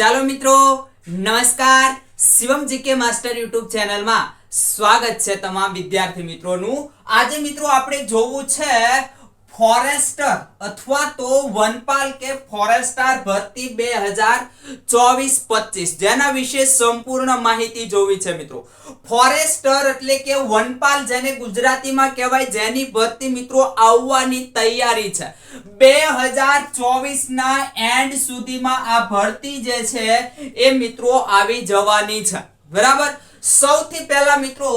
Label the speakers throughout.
Speaker 1: ચાલો મિત્રો, નમસ્કાર. શિવમ જીકે માસ્ટર યુટ્યુબ ચેનલમાં સ્વાગત છે તમામ વિદ્યાર્થી મિત્રોનું. આજે મિત્રો આપણે જોવું છે ફોરેસ્ટર અથવા તો વનપાલ કે ફોરેસ્ટર ભરતી બે હજાર ચોવીસ પચીસ. જેના વિશે સંપૂર્ણ માહિતી જોવી છે મિત્રો. ફોરેસ્ટર એટલે કે વનપાલ જેને ગુજરાતીમાં કહેવાય, જેની ભરતી મિત્રો આવવાની તૈયારી છે. બે હજાર ચોવીસ ના એન્ડ સુધીમાં આ ભરતી જે છે, એ મિત્રો આવી જવાની છે. બરાબર? સૌથી પહેલા મિત્રો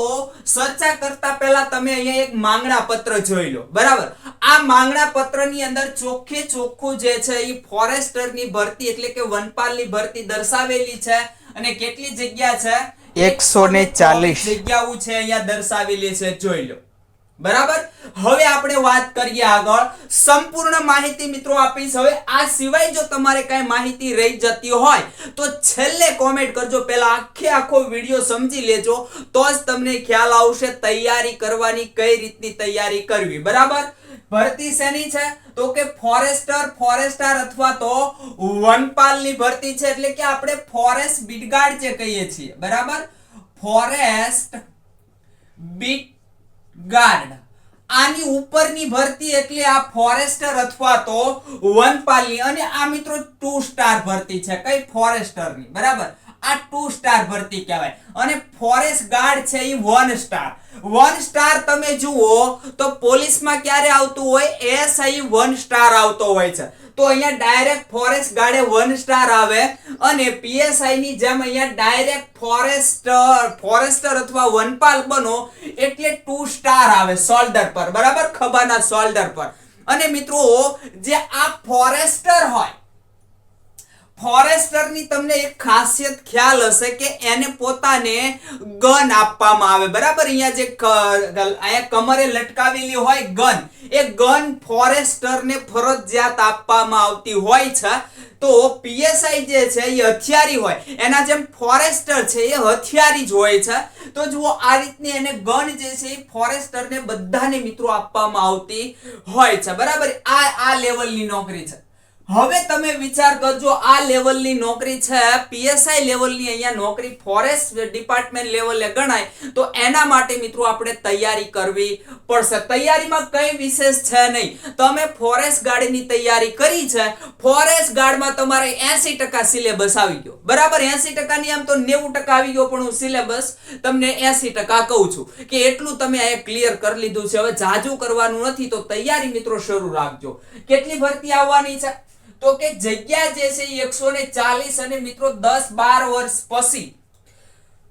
Speaker 1: ચર્ચા કરતા પહેલા તમે અહીંયા એક માંગણા પત્ર જોઈ લો. બરાબર? આ માંગણા પત્રની અંદર ચોખ્ખે ચોખ્ખું જે છે એ ફોરેસ્ટરની ભરતી એટલે કે વનપાલની ભરતી દર્શાવેલી છે અને કેટલી જગ્યા છે?
Speaker 2: 140.
Speaker 1: જગ્યાઓ છે અહીંયા દર્શાવેલી છે. જોઈ લો. બરાબર? હવે આપણે વાત કરીએ આગળ. સંપૂર્ણ માહિતી મિત્રો આપીશ હવે. આ સિવાય જો તમારે કઈ માહિતી રહી જતી હોય, તો છેલ્લે કોમેન્ટ કરજો. પહેલા આખે આખો વીડિયો સમજી લેજો. તો જ તમને ખ્યાલ આવશે તૈયારી કરવાની કઈ રીતની તૈયારી કરવી. બરાબર? ભરતી શેની છે? તો કે ફોરેસ્ટર ફોરેસ્ટર અથવા તો વનપાલની ભરતી છે. એટલે કે આપણે ફોરેસ્ટ બીટગાર્ડ જે કહીએ છીએ. બરાબર? Forest beat guard. આની ઉપરની ભરતી એટલે આ ફોરેસ્ટર અથવા તો વનપાલની. અને આ મિત્રો ટુ સ્ટાર ભરતી છે. કઈ ફોરેસ્ટરની? બરાબર? આ ટુ સ્ટાર ભરતી કહેવાય. અને ફોરેસ્ટ ગાર્ડ છે એ વન સ્ટાર વન સ્ટાર તમે જુઓ તો પોલીસમાં ક્યારે આવતું હોય? એસઆઈ વન સ્ટાર આવતો હોય છે. તો અહીંયા ડાયરેક્ટ ફોરેસ્ટ ગાર્ડે વન સ્ટાર આવે અને પીએસઆઈ ની જેમ અહીંયા ડાયરેક્ટ ફોરેસ્ટર ફોરેસ્ટર અથવા વનપાલ બનો એટલે ટુ સ્ટાર આવે સોલ્ડર પર, બરાબર? ખભાના સોલ્ડર પર. અને મિત્રો, જે આ ફોરેસ્ટર હોય ફોરેસ્ટરની તમને એક ખાસિયત ખ્યાલ હશે કે એને પોતાને ગન આપવામાં આવે. બરાબર? અહીંયા જે અહીંયા કમરે લટકાવેલી હોય ગન. એ ગન ફોરેસ્ટરને ફરજિયાત આપવામાં આવતી હોય છે. તો પીએસઆઈ જે છે એ હથિયારી હોય. એના જેમ ફોરેસ્ટર છે એ હથિયારી જ હોય છે. તો જુઓ, આ રીતની એને ગન જે છે એ ફોરેસ્ટરને બધાને મિત્રો આપવામાં આવતી હોય છે. બરાબર? આ આ લેવલની નોકરી છે. હવે તમે વિચાર કરજો, આ લેવલની નોકરી છે, પીએસઆઈ લેવલની અહીંયા નોકરી ફોરેસ્ટ ડિપાર્ટમેન્ટ લેવલે ગણાય, તો એના માટે મિત્રો આપણે તૈયારી કરવી પડશે. તૈયારીમાં કંઈ વિશેષ છે નહીં. તમે ફોરેસ્ટ ગાર્ડની તૈયારી કરી છે, ફોરેસ્ટ ગાર્ડમાં તમારે 80% ટકા સિલેબસ આવી ગયો. બરાબર? 80% ટકાની આમ તો 90% ટકા આવી ગયો, પણ હું સિલેબસ તમને 80% ટકા કહું છું કે એટલું તમે આ ક્લિયર કરી લીધું છે. હવે જાજુ કરવાનું નથી, તો તૈયારી મિત્રો શરૂ રાખજો. કેટલી ભરતી આવવાની છે? તો કે જગ્યા જે છે એકસો ને ચાલીસ અને મિત્રો દસ બાર વર્ષ પછી,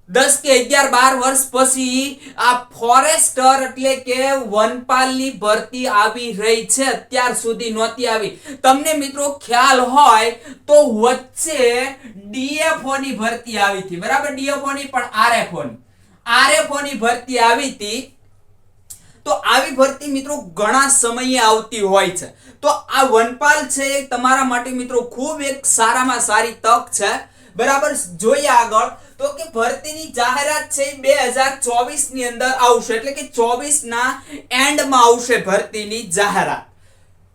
Speaker 1: દસ કે અગિયાર બાર વર્ષ પછી આ ફોરેસ્ટર એટલે કે વનપાલની ભરતી આવી રહી છે, અત્યાર સુધી નહોતી આવી. તમને મિત્રો ખ્યાલ હોય તો વચ્ચે ડીએફઓ ની ભરતી આવી હતી, બરાબર? ડીએફઓ ની પણ આરએફઓ ની આરએફઓ ની ભરતી આવી હતી તો આવી ભરતી મિત્રો ઘણા સમયે આવતી હોય છે. તો આ વનપાલ છે તમારા માટે મિત્રો ખૂબ એક સારામાં સારી તક છે. બરાબર? જોઈએ આગળ. તો કે ભરતીની જાહેરાત છે બે હજાર ચોવીસની અંદર આવશે. એટલે કે ચોવીસ ના એન્ડમાં આવશે ભરતીની જાહેરાત.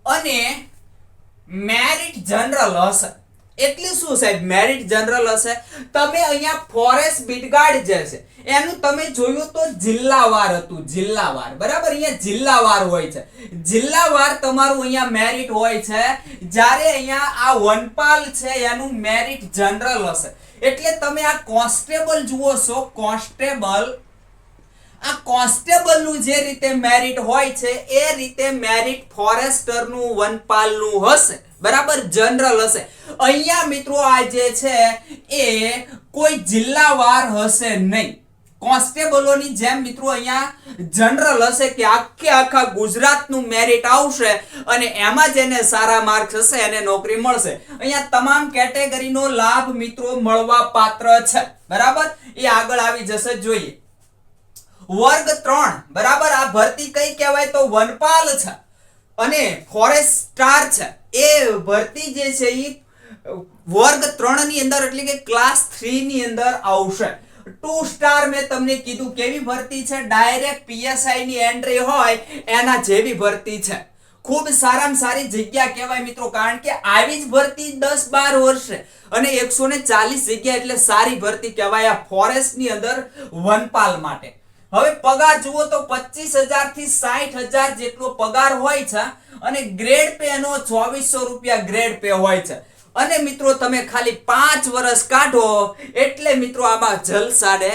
Speaker 1: અને મેરિટ જનરલ હશે. એટલે શું સાહેબ? મેરિટ જનરલ હશે. તમે અહીંયા ફોરેસ્ટ બીટગાર્ડ જે છે, એનું તમે જોયું તો જિલ્લાવાર હતું, જિલ્લાવાર. બરાબર? અહીંયા જિલ્લાવાર હોય છે. જિલ્લાવાર તમારું અહીંયા મેરિટ હોય છે. જ્યારે અહીંયા આ વનપાલ છે, એનું મેરિટ જનરલ હશે. એટલે તમે આ કોન્સ્ટેબલ જુઓ છો. કોન્સ્ટેબલ આ કોન્સ્ટેબલનું જે રીતે મેરિટ હોય છે, એ રીતે મેરિટ ફોરેસ્ટરનું વનપાલનું હશે. બરાબર? જનરલ હશે. અહીંયા મિત્રો આ જે છે, એ કોઈ જિલ્લાવાર હશે નહીં. કોન્સ્ટેબલોની જેમ મિત્રો અહીંયા જનરલ હશે કે આખે આખા ગુજરાતનું મેરિટ આવશે અને એમાં જેને સારા માર્ક્સ હશે, એને નોકરી મળશે. અહીંયા તમામ કેટેગરીનો લાભ મિત્રો મળવા પાત્ર છે. બરાબર? એ આગળ આવી જશે જોઈએ. વર્ગ ત્રણ. બરાબર? આ ભરતી કઈ કહેવાય તો વનપાલ છે. અને ફોરેસ્ટ સ્ટાર છે. એ ભરતી જે છે એ વર્ગ ત્રણની અંદર, એટલે કે ક્લાસ થ્રી ની અંદર આવશે. ટુ સ્ટાર મેં તમને કીધું કેવી ભરતી છે? ડાયરેક્ટ પીએસઆઈ ની એન્ટ્રી હોય, એના જેવી ભરતી છે. ખૂબ સારામાં સારી જગ્યા કહેવાય મિત્રો, કારણ કે આવી જ ભરતી દસ બાર વર્ષે અને એકસો ને ચાલીસ જગ્યા એટલે સારી ભરતી કહેવાય આ ફોરેસ્ટની અંદર વનપાલ માટે. હવે પગાર જુઓ તો પચીસ હજારથી સાઠ હજાર જેટલો પગાર હોય છે અને ગ્રેડ પે નો ચોવીસો રૂપિયા ગ્રેડ પે હોય છે. અને મિત્રો તમે ખાલી પાંચ વર્ષ કાઢો એટલે મિત્રો આમાં જલસા ને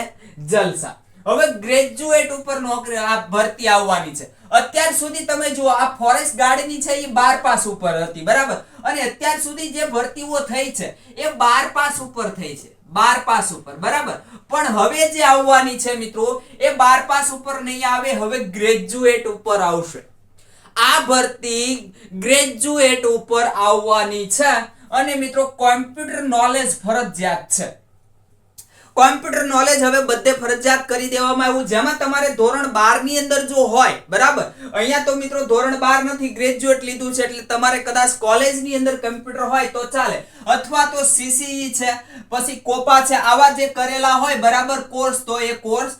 Speaker 1: જલસા. હવે ગ્રેજ્યુએટ ઉપર નોકરી આ ભરતી આવવાની છે. અત્યાર સુધી તમે જુઓ, આ ફોરેસ્ટ ગાર્ડની છે એ બાર પાસ ઉપર હતી, બરાબર? અને અત્યાર સુધી જે ભરતીઓ થઈ છે, એ બાર પાસ ઉપર થઈ છે. બાર પાસ ઉપર, બરાબર? પણ હવે જે આવવાની છે મિત્રો, એ બાર પાસ ઉપર નહીં આવે, હવે ગ્રેજ્યુએટ ઉપર આવશે. આ ભરતી ગ્રેજ્યુએટ ઉપર આવવાની છે. અને મિત્રો, કોમ્પ્યુટર નોલેજ ફરજિયાત છે. કોમ્પ્યુટર નોલેજ હવે બધે ફરજિયાત કરી દેવામાં આવ્યું. જેમાં તમારે ધોરણ 12 ની અંદર જો હોય, બરાબર? અહીંયા તો મિત્રો ધોરણ 12 નથી ગ્રેજ્યુએટ લીધું છે એટલે તમારે કદાચ કોલેજની અંદર કમ્પ્યુટર હોય તો ચાલે. અથવા તો સીસીઈ છે, પછી કોપા છે, આવા જે કરેલા હોય, બરાબર કોર્સ તો એ કોર્સ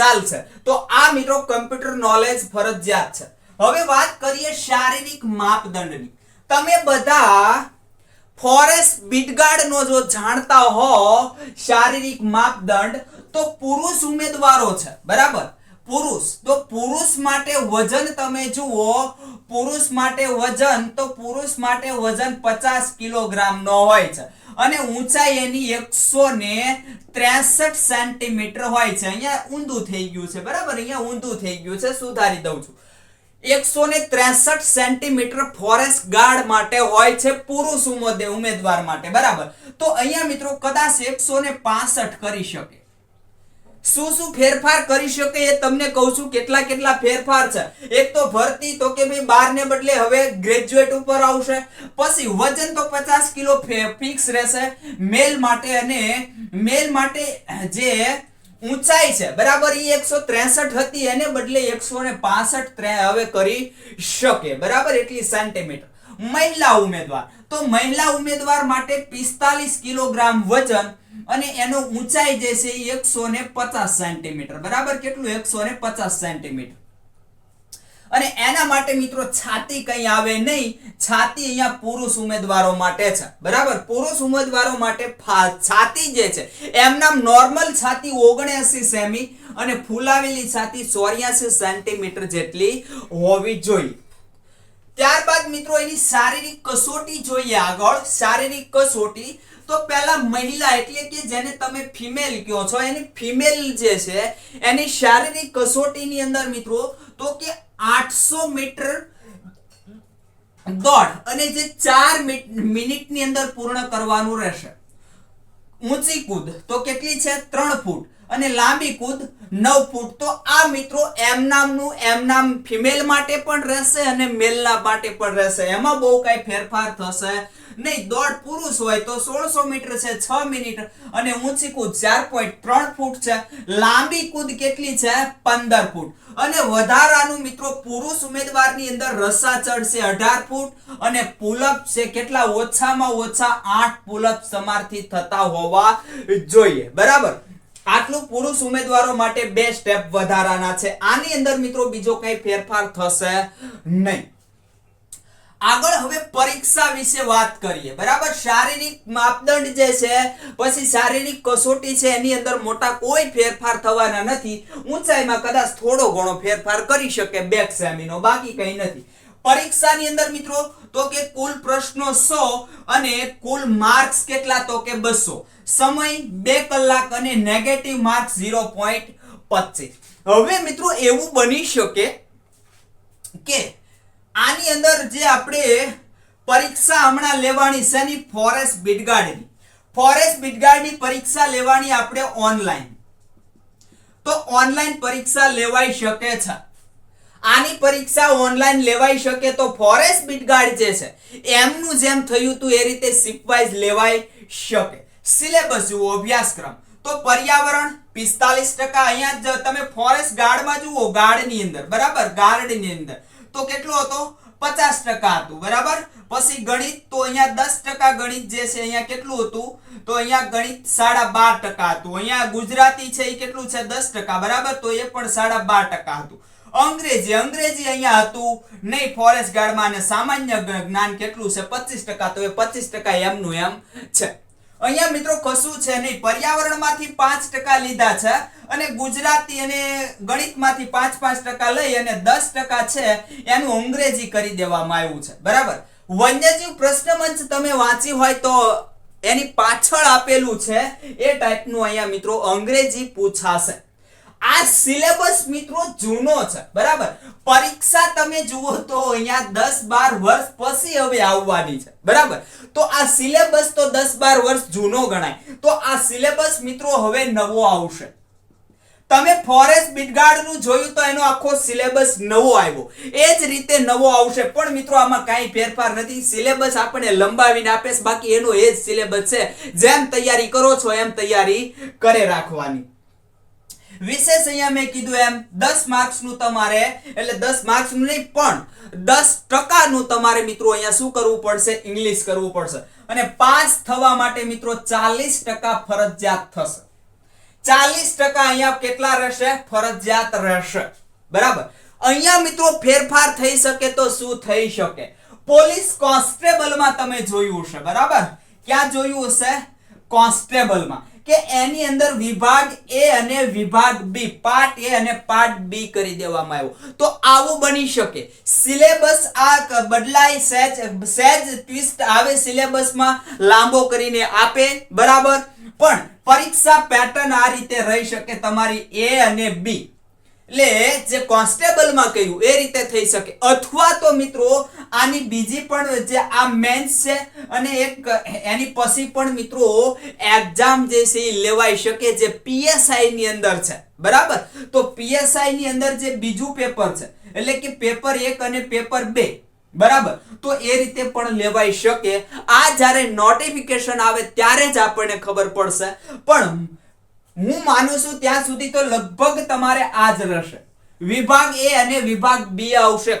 Speaker 1: ચાલશે. તો આ મિત્રો કમ્પ્યુટર નોલેજ ફરજિયાત છે. હવે વાત કરીએ શારીરિક માપદંડની. તમે બધા ફોરેસ્ટ બીટગાર્ડ નો જો જાણતા હો શારીરિક માપદંડ, તો પુરુષ ઉમેદવારો છે. બરાબર? પુરુષ. તો પુરુષ માટે વજન તમે જુઓ, પુરુષ માટે વજન, તો પુરુષ માટે વજન પચાસ કિલોગ્રામ નો હોય છે. અને ઊંચાઈ એની એકસો ને ત્રેસઠ સેન્ટીમીટર હોય છે. અહીંયા ઊંધું થઈ ગયું છે. બરાબર? અહીંયા ઊંધું થઈ ગયું છે. સુધારી દઉં છું. એકસો ને ત્રેસઠ સેન્ટીમીટર ફોરેસ્ટ ગાર્ડ માટે હોય છે પુરુષ ઉમેદ- ઉમેદવાર માટે, બરાબર? તો અહીંયા મિત્રો કદાચ એકસો ને પાસઠ કરી શકે. શું શું ફેરફાર કરી શકે એ તમને કહું છું, કેટલા કેટલા ફેરફાર છે. એક તો ભરતી, તો કે ભાઈ બાર ને બદલે હવે ગ્રેજ્યુએટ ઉપર આવશે, પછી વજન તો પચાસ કિલો ફિક્સ રહેશે. મેલ માટે અને મેલ માટે જે ઊંચાઈ છે. બરાબર એ એકસો ત્રેસઠ હતી, એને બદલે એકસો ને પાસઠ હવે કરી શકે. બરાબર, એટલી સેન્ટીમીટર મહિલા ઉમેદવાર. તો મહિલા ઉમેદવાર માટે પિસ્તાલીસ કિલોગ્રામ વજન અને એનો ઊંચાઈ જે છે એકસો ને પચાસ સેન્ટીમીટર બરાબર, કેટલું? એકસો ને પચાસ સેન્ટીમીટર અને એના માટે મિત્રો છાતી કઈ આવે નહીં. છાતી અહીંયા પુરુષ ઉમેદવારો માટે છે. બરાબર? પુરુષ ઉમેદવારો માટે છાતી જે છે એમનામ નોર્મલ છાતી ઓગણએસી સેમી અને ફૂલાવેલી છાતી ચોર્યાસી સેન્ટીમીટર જેટલી હોવી જોઈએ. ત્યારબાદ મિત્રો એની શારીરિક કસોટી જોઈએ આગળ. શારીરિક કસોટી તો પહેલા મહિલા એટલે કે જેને તમે ફિમેલ કહો છો, એની ફિમેલ જે છે, એની શારીરિક કસોટીની અંદર મિત્રો તો કે 800 મીટર દોડ અને જે ચાર મિનિટની અંદર પૂર્ણ કરવાનું રહેશે. ઊંચી કૂદ તો કેટલી છે? ત્રણ ફૂટ. અને લાંબી કૂદ નવ ફૂટ. તો આ મિત્રો એમ નામનું, એમ નામ ફિમેલ માટે પણ રહેશે અને મેલના માટે પણ રહેશે. એમાં બહુ કઈ ફેરફાર થશે નહીં. દોડ પુરુષ હોય તો સોળસો મીટર છે, છ મિનિટ. અને ઊંચી કૂદ ચાર પોઈન્ટ ત્રણ ફૂટ છે. લાંબી કૂદ કેટલી છે? પંદર ફૂટ. અને વધારાનું મિત્રો પુરુષ ઉમેદવારની અંદર રસ્સા ચડશે અઢાર ફૂટ. અને પુલઅપ છે, કેટલા? ઓછામાં ઓછા આઠ પુલઅપ સમારથી થતા હોવા જોઈએ. બરાબર? આટલું પુરુષ ઉમેદવારો માટે બે સ્ટેપ વધારાના છે. આની અંદર મિત્રો બીજો કઈ ફેરફાર થશે નહીં. આગળ હવે પરીક્ષા વિશે વાત કરીએ. બરાબર? શારીરિક માપદંડ જે છે, પછી શારીરિક કસોટી છે, એની અંદર મોટા કોઈ ફેરફાર થવાના નથી. ઊંચાઈમાં કદાચ થોડો ઘણો ફેરફાર કરી શકે બેક સેમીનો. બાકી કંઈ નથી. પરીક્ષાની અંદર મિત્રો, તો કે કુલ પ્રશ્નો સો અને કુલ માર્ક્સ કેટલા? તો કે 200 સમય બે કલાક અને નેગેટિવ માર્ક ઝીરો પોઈન્ટ પચીસ. હવે મિત્રો એવું બની શકે કે આની અંદર જે આપણે પરીક્ષા હમણાં લેવાની છે ની ફોરેસ્ટ બીટગાર્ડની. ફોરેસ્ટ બીટગાર્ડની પરીક્ષા લેવાની આપણે ઓનલાઈન તો ઓનલાઈન પરીક્ષા લેવાઈ શકે છે. આની પરીક્ષા ઓનલાઈન લેવાઈ શકે તો ફોરેસ્ટ બીટગાર્ડ જે છે, એમનું જેમ થયું હતું એ રીતે સિપવાઇઝ લેવાઈ શકે. સિલેબસ જુઓ, અભ્યાસક્રમ. તો પર્યાવરણ પિસ્તાલીસ ટકા અહીંયા જ તમે ફોરેસ્ટ ગાર્ડમાં જુઓ, ગાર્ડની અંદર, બરાબર? ગાર્ડની અંદર. તો કેટલો હતો? પચાસ ટકા હતું, બરાબર? પછી ગણિત, તો અહીંયા દસ ટકા ગણિત જે છે, અહીંયા કેટલું હતું? તો અહીંયા ગણિત સાડા બાર ટકા હતું. અહીંયા ગુજરાતી છે, એ કેટલું છે? દસ ટકા, બરાબર? તો એ પણ સાડા બાર ટકા હતું. અંગ્રેજી અંગ્રેજી અહીંયા હતું. નહીં ફોરેસ્ટ ગાર્ડમાં અને સામાન્ય જ્ઞાન કેટલું છે? પચીસ ટકા. તો એ પચીસ ટકા એમનું એમ છે. અહીંયા મિત્રો કશું છે નહીં. પર્યાવરણમાંથી પાંચ ટકા લીધા છે અને ગુજરાતી અને ગણિતમાંથી પાંચ પાંચ ટકા લઈ અને દસ ટકા છે એનું અંગ્રેજી કરી દેવામાં આવ્યું છે. બરાબર? વન્યજીવ પ્રશ્ન મંચ તમે વાંચી હોય તો એની પાછળ આપેલું છે. એ ટાઈપનું અહીંયા મિત્રો અંગ્રેજી પૂછાશે. આ સિલેબસ મિત્રો જૂનો છે, બરાબર? પરીક્ષા તમે જુઓ તો અહીંયા દસ બાર વર્ષ પછી હવે આવવાની છે, બરાબર? તો આ સિલેબસ તો દસ બાર વર્ષ જૂનો ગણાય. તો આ સિલેબસ મિત્રો હવે નવો આવશે. તમે ફોરેસ્ટ બિટગાર્ડનું જોયું તો એનો આખો સિલેબસ નવો આવ્યો. એ જ રીતે નવો આવશે. પણ મિત્રો આમાં કાંઈ ફેરફાર નથી. સિલેબસ આપણને લંબાવીને આપે બાકી એનો એ જ સિલેબસ છે. જેમ તૈયારી કરો છો એમ તૈયારી કરે રાખવાની. વિશેષ અહીંયા મેં કીધું એમ, દસ માર્ક્સનું તમારે, એટલે દસ માર્ક્સનું નહીં, પણ દસ ટકાનું તમારે મિત્રો અહીંયા શું કરવું પડશે? ઇંગ્લિશ કરવું પડશે. અને પાસ થવા માટે મિત્રો ચાલીસ ટકા ફરજિયાત થશે. ચાલીસ ટકા અહીંયા કેટલા રહેશે? ફરજિયાત રહેશે. બરાબર? અહીંયા મિત્રો ફેરફાર થઈ શકે તો શું થઈ શકે? પોલીસ કોન્સ્ટેબલમાં તમે જોયું હશે, બરાબર? ક્યાં જોયું હશે? કોન્સ્ટેબલમાં. કે એની અંદર વિભાગ એ અને વિભાગ બી, પાર્ટ એ અને પાર્ટ બી કરી દેવામાં આવ્યો. તો આવું બની શકે. સિલેબસ આ બદલાય, સહેજ સહેજ ટ્વિસ્ટ આવે સિલેબસમાં, લાંબો કરીને આપે, બરાબર? પણ પરીક્ષા પેટર્ન આ રીતે રહી શકે તમારી એ અને બી. એટલે જે કોન્સ્ટેબલમાં કહ્યું, એ રીતે થઈ શકે. અથવા તો મિત્રો, આની બીજી પણ જે આ મેન્સ છે અને એક એની પછી પણ મિત્રો, એક્ઝામ જે છે એ લેવાઈ શકે જે પીએસઆઈ ની અંદર છે. બરાબર? તો પીએસઆઈ ની અંદર જે બીજું પેપર છે, એટલે કે પેપર એક અને પેપર બે. બરાબર? તો એ રીતે પણ લેવાઈ શકે. આ જ્યારે નોટિફિકેશન આવે ત્યારે જ આપણને ખબર પડશે. પણ હું માનું છું ત્યાં સુધી તો લગભગ તમારે આ જ રહેશે. વિભાગ એ અને વિભાગ બી આવશે.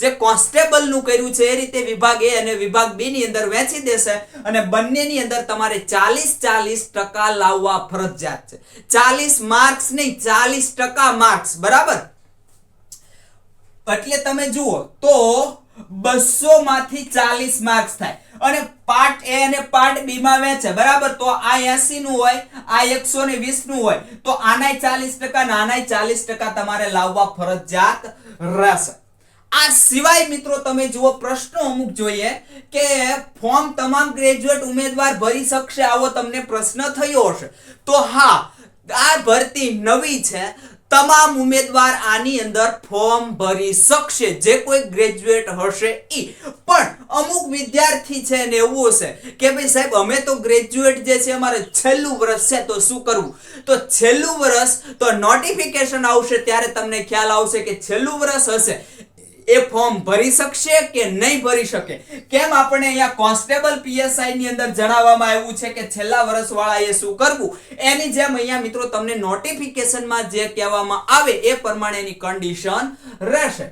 Speaker 1: જે કોન્સ્ટેબલનું કર્યું છે એ રીતે વિભાગ એ અને વિભાગ બી ની અંદર વેચી દેશે અને બંનેની અંદર તમારે ચાલીસ ચાલીસ ટકા લાવવા ફરજિયાત છે. ચાલીસ માર્ક્સ નહીં, ચાલીસ ટકા માર્ક્સ, બરાબર? એટલે તમે જુઓ તો બસો માંથી ચાલીસ માર્ક્સ થાય. અને પાર્ટ એ અને પાર્ટ બી માં વેચે બરાબર? તો આ એસી નું હોય, આ એકસો ને વીસનું હોય. તો આનાય ચાલીસ ટકા આનાય ચાલીસ ટકા તમારે લાવવા ફરજિયાત રહેશે. આ સિવાય મિત્રો તમે જુઓ, પ્રશ્નો અમુક જોઈએ કે ફોર્મ તમામ ગ્રેજ્યુએટ ઉમેદવાર ભરી શકશે આવો તમને પ્રશ્ન થયો હશે. તો હા, આ ભરતી નવી છે તમામ ઉમેદવાર આની અંદર ફોર્મ ભરી શકશે. જે કોઈ ગ્રેજ્યુએટ હશે ઈ. પણ અમુક વિદ્યાર્થી છે ને એવું હશે કે ભાઈ સાહેબ, અમે તો ગ્રેજ્યુએટ જે છે અમારે છેલ્લું વર્ષ છે, તો શું કરવું? તો છેલ્લું વર્ષ તો નોટિફિકેશન આવશે ત્યારે તમને ખ્યાલ આવશે કે છેલ્લું વર્ષ હશે. એ ફોર્મ ભરી શકશે કે નહીં ભરી શકે? કેમ આપણે અહીંયા કોન્સ્ટેબલ પીએસઆઈ ની અંદર જણાવવામાં આવ્યું છે કે છેલ્લા વર્ષ વાળાએ શું કરવું? એની જેમ અહીંયા મિત્રો તમને નોટિફિકેશનમાં જે કહેવામાં આવે એ પ્રમાણેની કન્ડિશન રહેશે.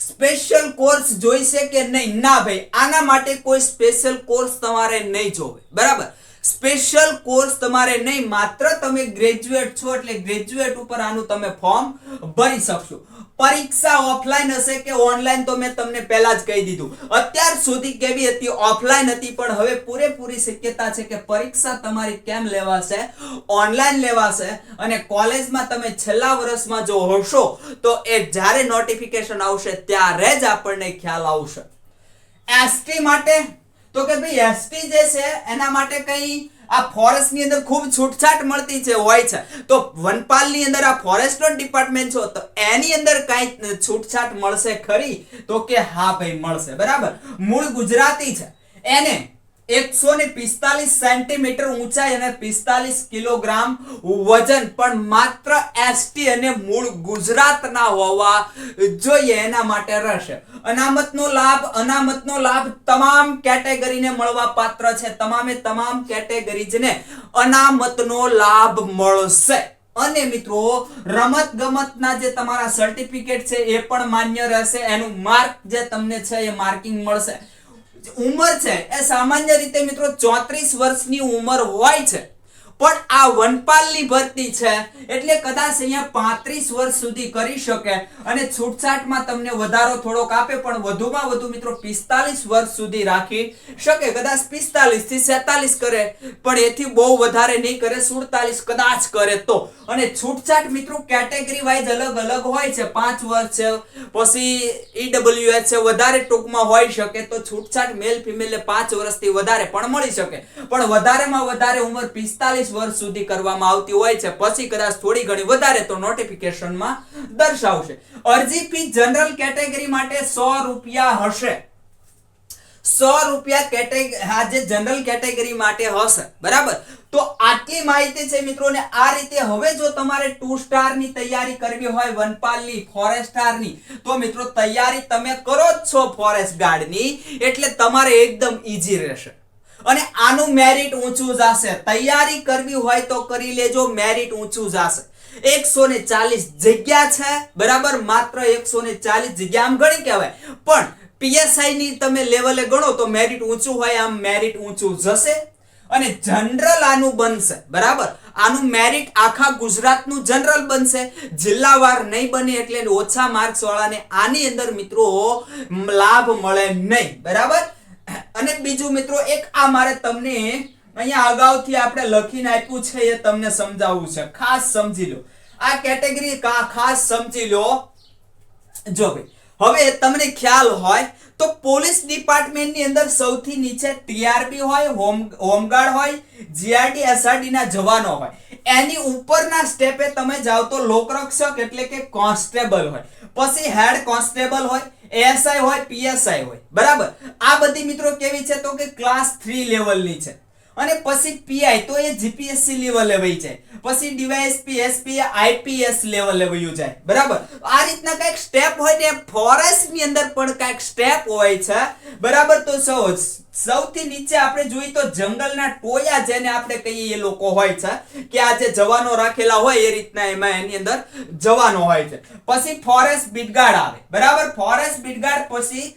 Speaker 1: સ્પેશિયલ કોર્સ જોઈશે કે નહીં? ના ભાઈ, આના માટે કોઈ સ્પેશિયલ કોર્સ તમારે નહીં જોવે. બરાબર? સ્પેશિયલ કોર્સ તમારે નહીં, માત્ર તમે ગ્રેજ્યુએટ છો એટલે ગ્રેજ્યુએટ ઉપર આનું તમે ફોર્મ ભરી શકશો. પરીક્ષા ઓફલાઈન હશે કે ઓનલાઈન તો મેં તમને પહેલા જ કહી દીધું. અત્યાર સુધી કેવી હતી? ઓફલાઈન હતી, પણ હવે પૂરેપૂરી શક્યતા છે કે પરીક્ષા તમારી કેમ લેવાશે? ઓનલાઈન લેવાશે. અને કોલેજમાં તમે છેલ્લા વર્ષમાં જો હશો, તો એ જ્યારે નોટિફિકેશન આવશે, ત્યારે જ આપણને ખ્યાલ આવશે. એસટી માટે? તો કે ભાઈ એસટી જે છે, એના માટે કઈ આ ફોરેસ્ટની અંદર ખૂબ છૂટછાટ મળતી છે હોય છે. તો વનપાલની અંદર આ ફોરેસ્ટ ડિપાર્ટમેન્ટ છો, તો એની અંદર કઈ છૂટછાટ મળશે ખરી? તો કે હા ભાઈ, મળશે. બરાબર? મૂળ ગુજરાતી છે. એને એકસો ને પિસ્તાલીસ સેન્ટીમીટર ઊંચાઈ અને પિસ્તાલીસ કિલોગ્રામ વજન, પણ માત્ર એસટી અને મૂળ ગુજરાતના હોવા જોઈએ, એના માટે રહેશે. અનામતનો લાભ અનામતનો લાભ તમામ કેટેગરીને મળવા પાત્ર છે. તમામે તમામ કેટેગરીજને અનામતનો લાભ મળશે. અને મિત્રો રમત ગમતના જે તમારા સર્ટિફિકેટ છે, એ પણ માન્ય રહેશે. એનું માર્ક જે તમને છે, એ માર્કિંગ મળશે. ઉંમર છે. એ સામાન્ય રીતે મિત્રો ચોત્રીસ વર્ષની ઉંમર હોય છે. પણ આ વનપાલની ભરતી છે. એટલે કદાચ અહીંયા પાંત્રીસ વર્ષ સુધી કરી શકે. અને છૂટછાટમાં તમને વધારો થોડોક આપે, પણ વધુમાં વધુ મિત્રો પિસ્તાલીસ વર્ષ સુધી રાખી શકે. કદાચ પિસ્તાલીસથી સેતાલીસ કરે, પણ એથી બહુ વધારે નહીં કરે, સુડતાલીસ કદાચ કરે તો. અને છૂટછાટ મિત્રો કેટેગરી વાઇઝ અલગ અલગ હોય છે. પાંચ વર્ષ છે, પછી ઈડબ્લ્યુએચ છે, વધારે ટૂંકમાં હોઈ શકે તો છૂટછાટ મેલ ફિમેલ પાંચ વર્ષથી વધારે પણ મળી શકે. પણ વધારેમાં વધારે ઉંમર પિસ્તાલીસ વર્ષ સુધી કરવામાં આવતી હોય છે, પછી કદાચ થોડી ઘણી વધારે તો નોટિફિકેશનમાં દર્શાવશે. અરજી ફી જનરલ કેટેગરી માટે સો રૂપિયા હશે. સો રૂપિયા કેટેગરી આ જનરલ કેટેગરી માટે હશે, બરાબર? તો આટલી માહિતી છે મિત્રો ને આ રીતે હવે જો તમારે ટુ સ્ટારની તૈયારી કરવી હોય વનપાલની ફોરેસ્ટારની, તો મિત્રો તૈયારી તમે કરો જ છો ફોરેસ્ટ ગાર્ડની, એટલે તમારે એકદમ ઈઝી રહેશે. અને આનું મેરિટ ઊંચું જશે તૈયારી કરવી હોય તો કરી લેજો મેરિટ ઊંચું જશે એકસો ને ચાલીસ જગ્યા છે, બરાબર? માત્ર એકસો ને ચાલીસ જગ્યા આમ ગણી કહેવાય. પણ પીએસઆઈ ની તમે લેવલે ગણો તો મેરિટ ઊંચું હોય, આમ મેરિટ ઊંચું જશે અને જનરલ આનું બનશે, બરાબર? આનું મેરિટ આખા ગુજરાતનું જનરલ બનશે. જિલ્લાવાર નહીં બને એટલે ઓછા માર્ક્સ વાળાને આની અંદર મિત્રો લાભ મળે નહીં, બરાબર? અને બીજું મિત્રો એક આ મારે તમને અહીંયા અગાઉથી આપણે લખીને આપ્યું છે, એ તમને સમજાવવું છે. ખાસ સમજી લો. આ કેટેગરી ખાસ સમજી લો. જો ભાઈ, હવે તમને ખ્યાલ હોય તો પોલીસ ડિપાર્ટમેન્ટની અંદર સૌથી નીચે ટીઆરબી હોય, હોમ, હોમગાર્ડ હોય, જીઆરડી એસઆરડી ના જવાનો હોય. એની ઉપરના સ્ટેપે તમે જાઓ તો લોકરક્ષક એટલે કે કોન્સ્ટેબલ હોય. પછી હેડ કોન્સ્ટેબલ હોય એએસઆઈ હોય પીએસઆઈ હોય. બરાબર? આ બધી મિત્રો કેવી છે તો કે ક્લાસ થ્રી લેવલની છે. અને પછી પીઆઈ તો એ જીપીએસસી લેવલે વહી જાય પછી ડીવાયએસપી એસપી આઈપીએસ લેવલે વયું જાય. બરાબર? આ રીતના કંઈક સ્ટેપ હોય ને ફોરેસ્ટની અંદર પણ કંઈક સ્ટેપ હોય છે. બરાબર? તો સૌ, સૌથી નીચે આપણે જોઈએ તો જંગલના ટોયા જેને આપણે કહીએ એ લોકો હોય છે, કે આ જે જવાનો રાખેલા હોય એ રીતના એમાં એની અંદર જવાનો હોય છે. પછી ફોરેસ્ટ બીટગાર્ડ આવે. બરાબર? ફોરેસ્ટ બીટગાર્ડ પછી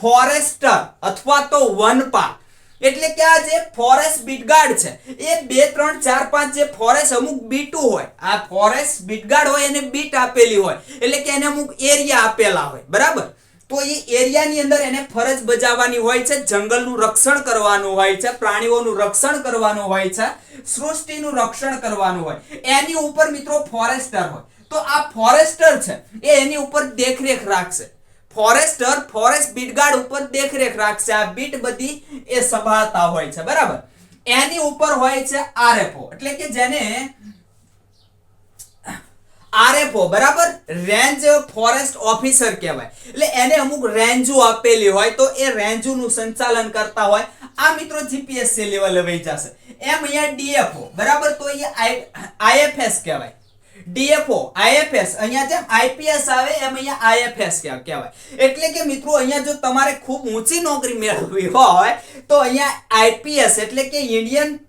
Speaker 1: ફોરેસ્ટર અથવા તો વનપાલ એટલે કે આ જે ફોરેસ્ટ બીટગાર્ડ છે, એ બે, ત્રણ, ચાર, પાંચ જે ફોરેસ્ટ અમુક બીટું હોય, આ ફોરેસ્ટ બીટગાર્ડ હોય એને બીટ આપેલી હોય, એટલે કે એને અમુક એરિયા આપેલા હોય, બરાબર? તો એ એરિયાની અંદર એને ફરજ બજાવવાની હોય છે, જંગલનું રક્ષણ કરવાનું હોય છે, પ્રાણીઓનું રક્ષણ કરવાનું હોય છે, સૃષ્ટિનું રક્ષણ કરવાનું હોય, એની ઉપર મિત્રો ફોરેસ્ટર હોય. તો આ ફોરેસ્ટર છે, એ એની ઉપર દેખરેખ રાખશે. ફોરેસ્ટર, ફોરેસ્ટ બીટગાર્ડ ઉપર દેખરેખ રાખશે. આ બીટ બધી એ સંભાળતા હોય છે, બરાબર? એની ઉપર હોય છે આરએફઓ. એટલે કે જેને આરએફઓ, બરાબર? રેન્જ ફોરેસ્ટ ઓફિસર કહેવાય. એટલે એને અમુક રેન્જો આપેલી હોય તો એ રેન્જોનું સંચાલન કરતા હોય. આ મિત્રો જીપીએસસી લેવલે વહી જશે. એમ અહીંયા ડીએફઓ, બરાબર? તો અહીંયા આઈએફએસ કહેવાય. ડીએફઓ આઈએફએસ અહીંયા જેમ આઈપીએસ આવે, એમ અહીંયા આઈએફએસ કહેવાય એટલે કે મિત્રો, અહીંયા જો તમારે ખૂબ ઊંચી નોકરી મેળવવી હોય, તો અહીંયા આઈપીએસ એટલે કે Indian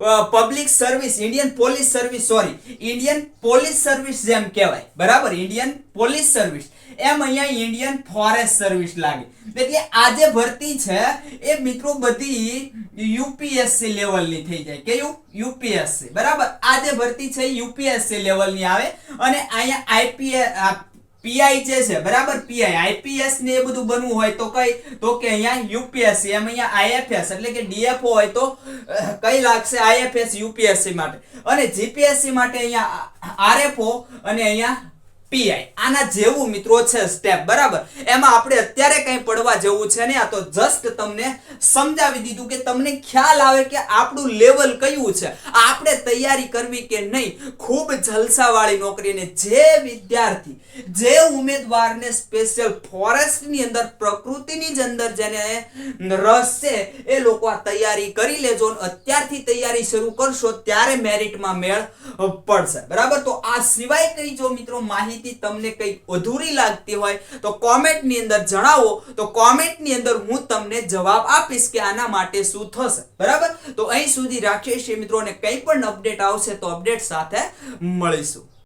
Speaker 1: public service Indian police service sorry Indian police service જેમ કહેવાય. બરાબર? ઇન્ડિયન પોલીસ સર્વિસ એમ અહીંયા ઇન્ડિયન ફોરેસ્ટ સર્વિસ લાગે. એટલે આજે ભરતી છે, એ મિત્રો બધી યુપીએસસી લેવલની થઈ જાય. કેવું યુપીએસસી બરાબર? આજે ભરતી છે યુપીએસસી લેવલની આવે. અને અહીંયા આઈપીએસ પીઆઈ જે છે, બરાબર? પીઆઈ આઈપીએસ ને એ બધું બનવું હોય તો કઈ? તો કે અહીંયા યુપીએસસી એમ અહીંયા આઈએફએસ એટલે કે ડીએફઓ હોય તો કઈ લાગશે? આઈએફએસ યુપીએસસી માટે. અને જીપીએસસી માટે અહીંયા આરએફઓ અને અહીંયા પીઆઈ. આના જેવું મિત્રો છે સ્ટેપ બરાબર? એમાં આપણે અત્યારે કંઈ પડવા જેવું છે ને આ તો જસ્ટ તમને સમજાવી દીધું કે તમને ખ્યાલ આવે કે આપણું લેવલ કયું છે. આપણે તૈયારી કરવી કે નહીં, ખૂબ જલસાવાળી નોકરીને જે વિદ્યાર્થી, જે ઉમેદવારને સ્પેશિયલ ફોરેસ્ટની અંદર, પ્રકૃતિની જ અંદર જેને રસ છે એ લોકો આ તૈયારી કરી લેજો અત્યારથી તૈયારી શરૂ કરશો ત્યારે મેરિટમાં મેળ પડશે. બરાબર? તો આ સિવાય કઈ જો મિત્રો માહિતી તમને કંઈક અધૂરી લાગતી હોય તો કોમેન્ટની અંદર જણાવો. તો કોમેન્ટની અંદર હું તમને જવાબ આપીશ કે આના માટે શું થશે. બરાબર? તો અહીં સુધી રાખીએ છીએ મિત્રો અને કંઈ પણ અપડેટ આવશે તો અપડેટ સાથે મળીશું.